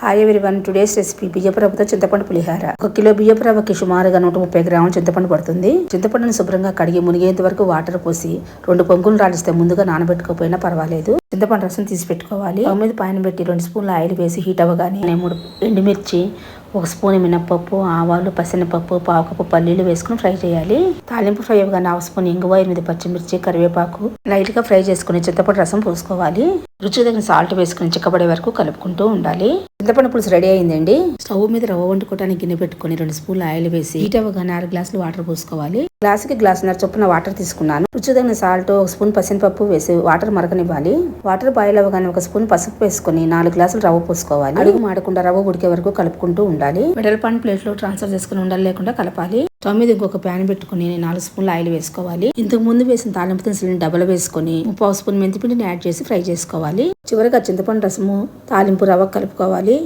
Hi one today's recipe బియ్యపురవ్వతో చింతపండు పులిహార. ఒక కిలో బియ్యపురవ్వకి సుమారుగా నూట ముప్పై గ్రాముల చింతపండు పడుతుంది. చింతపండుని శుభ్రంగా కడిగి మునిగేంత వరకు వాటర్ పోసి రెండు పొంగులు రాలిస్తే ముందుగా నానబెట్టుకోపోయినా పర్వాలేదు. చింతపండు రసం తీసి పెట్టుకోవాలి. మీద పైన పెట్టి రెండు స్పూన్ల ఆయిల్ వేసి హీట్ అవ్వగానే మూడు ఎండుమిర్చి ఒక స్పూన్ మినప్పప్పు ఆవాలు పసనపప్పు పావుకప్పు పల్లీలు వేసుకుని ఫ్రై చేయాలి. తాలింపు ఫ్రై అవ్వగానే హాఫ్ స్పూన్ ఇంగువ ఎనిమిది పచ్చిమిర్చి కరివేపాకు లైట్గా ఫ్రై చేసుకుని చింతపండు రసం పోసుకోవాలి. రుచి తగిన సాల్ట్ వేసుకుని చిక్కబడే వరకు కలుపుకుంటూ ఉండాలి. చింతపండు పులుసు రెడీ అయిందండి. స్టవ్ మీద రవ్వ వండుకోవడానికి గిన్నె పెట్టుకుని రెండు స్పూన్లు ఆయిల్ వేసి హీట్ అవ్వగానే ఆరు గ్లాసులు వాటర్ పోసుకోవాలి. గ్లాసుకి గ్లాసున్నర చొప్పున వాటర్ తీసుకున్నాను. రుచిదగిన సాల్ట్ ఒక స్పూన్ పసినపప్పు వేసి వాటర్ మరగనివ్వాలి. వాటర్ బాయిల్ అవ్వగానే ఒక స్పూన్ పసుపు వేసుకుని నాలుగు గ్లాసులు రవ్వ పోసుకోవాలి. అడుగు మాడకుండా రవ్వ ఉడికే వరకు కలుపుకుంటూ ఉండాలి. వెడల్పాన్ ప్లేట్లో ట్రాన్స్ఫర్ చేసుకుని ఉండాలి లేకుండా కలపాలి. స్టవ్ మీద ఇంకొక ప్యాన్ పెట్టుకుని నాలుగు స్పూన్ల ఆయిల్ వేసుకోవాలి. ఇంతకు ముందు వేసిన తాలింపు దినుసులను డబల్ వేసుకొని ముప్పావు స్పూన్ మెంతిపిండిని యాడ్ చేసి ఫ్రై చేసుకోవాలి. చివరిగా చింతపండు రసము తాలింపు రవ్వ కలుపుకోవాలి.